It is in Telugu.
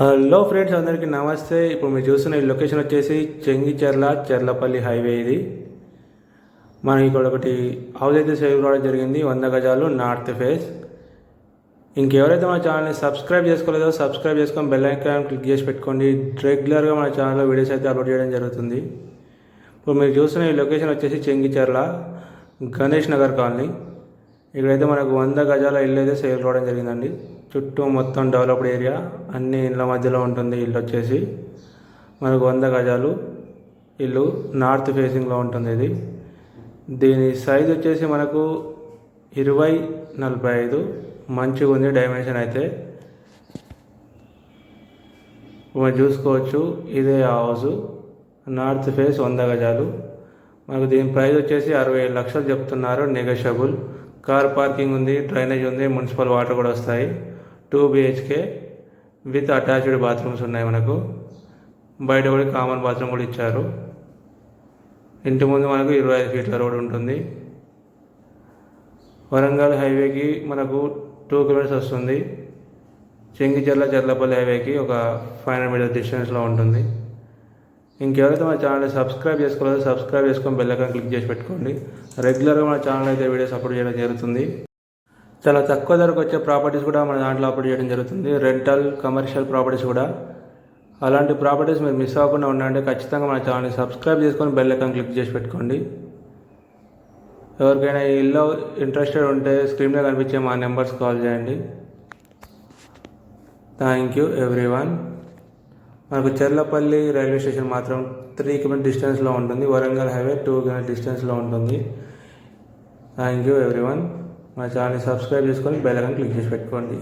హలో ఫ్రెండ్స్ అందరికీ నమస్తే. ఇప్పుడు మీరు చూస్తున్న ఈ లొకేషన్ వచ్చేసి చెంగిచెర్ల చెర్లపల్లి హైవే ఇది. మనకి ఇక్కడ ఒకటి హౌస్ అయితే సేవ్ కావడం జరిగింది వంద గజాలు నార్త్ ఫేస్. ఇంకెవరైతే మన ఛానల్ని సబ్స్క్రైబ్ చేసుకోలేదో సబ్స్క్రైబ్ చేసుకొని బెల్ ఐకాన్ క్లిక్ చేసి పెట్టుకోండి. రెగ్యులర్గా మన ఛానల్లో వీడియోస్ అయితే అప్లోడ్ చేయడం జరుగుతుంది. ఇప్పుడు మీరు చూస్తున్న ఈ లొకేషన్ వచ్చేసి చెంగిచెర్ల గణేష్ నగర్ కాలనీ. ఇక్కడైతే మనకు వంద గజాల ఇల్లు అయితే సేల్ రావడం జరిగిందండి. చుట్టూ మొత్తం డెవలప్డ్ ఏరియా. అన్ని ఇళ్ళ మధ్యలో ఉంటుంది ఇల్లు వచ్చేసి. మనకు వంద గజాలు ఇల్లు నార్త్ ఫేసింగ్లో ఉంటుంది ఇది. దీని సైజ్ వచ్చేసి మనకు ఇరవై నలభై ఐదు. మంచిగా ఉంది డైమెన్షన్ అయితే. మనం చూసుకోవచ్చు ఇదే హౌస్. నార్త్ ఫేస్ వంద గజాలు. మనకు దీని ప్రైస్ వచ్చేసి అరవై ఐదు లక్షలు చెప్తున్నారు నెగోషియబుల్. కార్ పార్కింగ్ ఉంది డ్రైనేజ్ ఉంది మున్సిపల్ వాటర్ కూడా వస్తాయి. Two BHK with attached bathrooms ఉన్నాయి మనకు. బయట కూడా కామన్ బాత్రూమ్ కూడా ఇచ్చారు. ఇంటి ముందు మనకు ఇరవై ఐదు ఫీట్ల రోడ్ ఉంటుంది. వరంగల్ హైవేకి మనకు టూ కిలోమీటర్స్ వస్తుంది. చెంగిచెర్ల చెర్లపల్లి హైవేకి ఒక ఫైవ్ హండ్రెడ్ మీటర్ డిస్టెన్స్లో ఉంటుంది. ఇంకెవరైతే మన ఛానల్ని సబ్స్క్రైబ్ చేసుకోలేదో సబ్స్క్రైబ్ చేసుకొని బెల్ క్లిక్ చేసి పెట్టుకోండి. రెగ్యులర్గా మన ఛానల్ అయితే వీడియోస్ అప్లోడ్ చేయడం జరుగుతుంది. చాలా తక్కువ ధరకు వచ్చే ప్రాపర్టీస్ కూడా మన దాంట్లో అప్లోడ్ చేయడం జరుగుతుంది. రెంటల్ కమర్షియల్ ప్రాపర్టీస్ కూడా. అలాంటి ప్రాపర్టీస్ మీరు మిస్ అవ్వకుండా ఉండాలంటే ఖచ్చితంగా మన ఛానల్ని సబ్స్క్రైబ్ చేసుకొని బెల్ ఐకాన్ క్లిక్ చేసి పెట్టుకోండి. ఎవరికైనా ఈ ఇల్లు ఇంట్రెస్టెడ్ ఉంటే స్క్రీన్లో కనిపించే మా నెంబర్స్ కాల్ చేయండి. థ్యాంక్ యూ ఎవ్రీ వన్ మనకు చెర్లపల్లి రైల్వే స్టేషన్ మాత్రం త్రీ కిలోమీటర్ డిస్టెన్స్లో ఉంటుంది. వరంగల్ హైవే టూ కిలోమీటర్ డిస్టెన్స్లో ఉంటుంది. థ్యాంక్ యూ ఎవ్రీవన్ వన్ మా ఛానల్ని సబ్స్క్రైబ్ చేసుకొని బెల్ ఐకాన్ క్లిక్ చేసి పెట్టుకోండి.